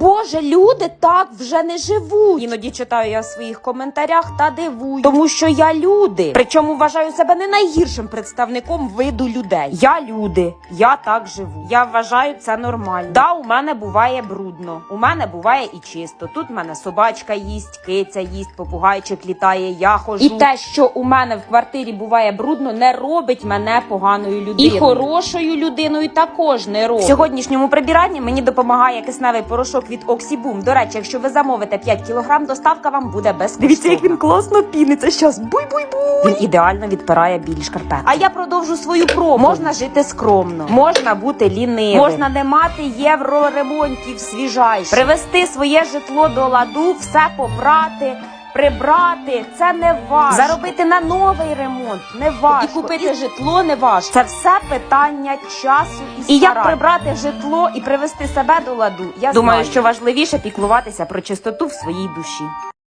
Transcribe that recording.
Боже, люди так вже не живуть. Іноді читаю я в своїх коментарях та дивую, тому що я люди. Причому вважаю себе не найгіршим представником виду людей. Я люди, я так живу. Я вважаю це нормально. Да, у мене буває брудно. У мене буває і чисто. Тут в мене собачка їсть, киця їсть, попугайчик літає, я хожу. І те, що у мене в квартирі буває брудно, не робить мене поганою людиною. І хорошою людиною також не робить. В сьогоднішньому прибиранні мені допомагає кисневий порошок від Оксібум. До речі, якщо ви замовите 5 кілограм, доставка вам буде безкоштовна. Дивіться, як він класно піниться. Щас буй-буй-буй. Він ідеально відпирає білі шкарпетки. А я продовжу свою промо. Можна жити скромно, можна бути лінивим, можна не мати євроремонтів свіжайших, привести своє житло до ладу, все побрати. Прибрати це не важко. Заробити на новий ремонт не важко. І купити житло не важко. Це все питання часу і, і як прибрати житло і привести себе до ладу. Я думаю, що важливіше піклуватися про чистоту в своїй душі.